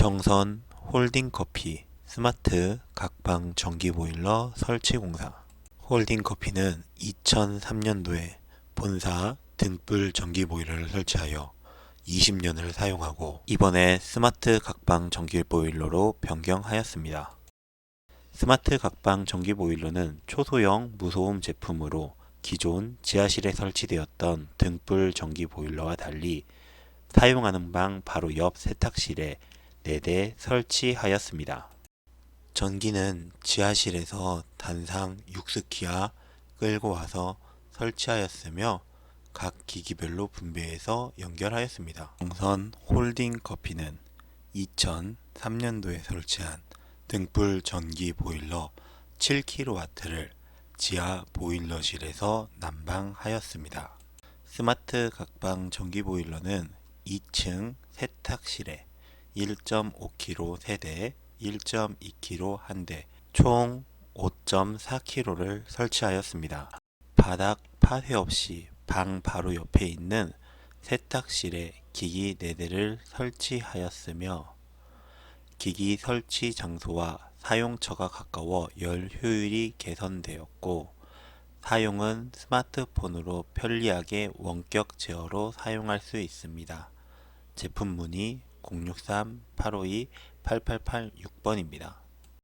정선 홀딩커피 스마트 각방 전기보일러 설치 공사 홀딩커피는 2003년도에 본사 등불 전기보일러를 설치하여 20년을 사용하고 이번에 스마트 각방 전기보일러로 변경하였습니다. 스마트 각방 전기보일러는 초소형 무소음 제품으로 기존 지하실에 설치되었던 등불 전기보일러와 달리 사용하는 방 바로 옆 세탁실에 4대 설치하였습니다. 전기는 지하실에서 단상 6스키와 끌고 와서 설치하였으며 각 기기별로 분배해서 연결하였습니다. 정선 홀딩 커피는 2003년도에 설치한 등불 전기 보일러 7kW를 지하 보일러실에서 난방하였습니다. 스마트 각방 전기 보일러는 2층 세탁실에 1.5kg 세대, 1.2kg 한 대, 총 5.4kg를 설치하였습니다. 바닥 파쇄 없이 방 바로 옆에 있는 세탁실에 기기 4대를 설치하였으며 기기 설치 장소와 사용처가 가까워 열 효율이 개선되었고 사용은 스마트폰으로 편리하게 원격 제어로 사용할 수 있습니다. 제품 문의 063-852-8886번입니다.